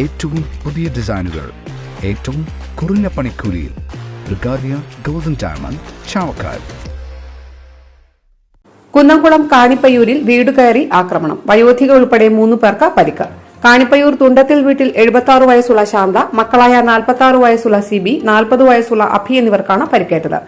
ഏറ്റവും പുതിയ ഡിസൈനുകൾ ഏറ്റവും കുറഞ്ഞ പണിക്കൂലിയിൽ. ബ്രിഗാദിയ ഗോൾഡൻ ഡയമണ്ട് ചാവക്കാൽ കുന്നംകുളം കാണിപ്പയ്യൂരിൽ വീട് കയറി ആക്രമണം. വയോധിക ഉൾപ്പെടെ മൂന്ന് പേർക്ക് പരിക്ക്. കാണിപ്പയ്യൂർ തുണ്ടത്തിൽ വീട്ടിൽ എഴുപത്തി വയസ്സുള്ള ശാന്ത മക്കളായ നാൽപ്പത്തി വയസ്സുള്ള സിബി നാൽപ്പത് വയസ്സുള്ള അഭി എന്നിവർക്കാണ് പരിക്കേറ്റത്.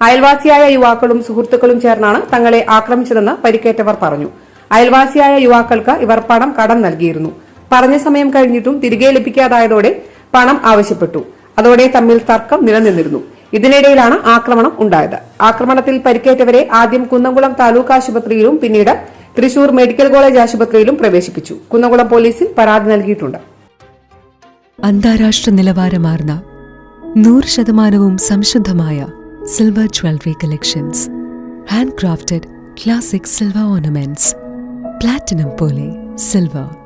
അയൽവാസിയായ യുവാക്കളും സുഹൃത്തുക്കളും ചേർന്നാണ് തങ്ങളെ ആക്രമിച്ചതെന്ന് പരിക്കേറ്റവർ പറഞ്ഞു. അയൽവാസിയായ യുവാക്കൾക്ക് ഇവർ പണം കടം നൽകിയിരുന്നു. പറഞ്ഞ സമയം കഴിഞ്ഞിട്ടും തിരികെ ലഭിക്കാതായതോടെ പണം ആവശ്യപ്പെട്ടു. അതോടെ തമ്മിൽ തർക്കം നിലനിന്നിരുന്നു. ഇതിനിടയിലാണ് ആക്രമണം ഉണ്ടായത്. ആക്രമണത്തിൽ പരിക്കേറ്റവരെ ആദ്യം കുന്നംകുളം താലൂക്ക് ആശുപത്രിയിലും പിന്നീട് തൃശൂർ മെഡിക്കൽ കോളേജ് ആശുപത്രിയിലും പ്രവേശിപ്പിച്ചു. കുന്നംകുളം പോലീസിൽ പരാതി നൽകിയിട്ടുണ്ട്. അന്താരാഷ്ട്ര നിലവാരമാർന്ന നൂറ് ശതമാനവും സംശുദ്ധമായ silver jewellery collections. Hand crafted classic silver ornaments. Platinum പോലെ silver.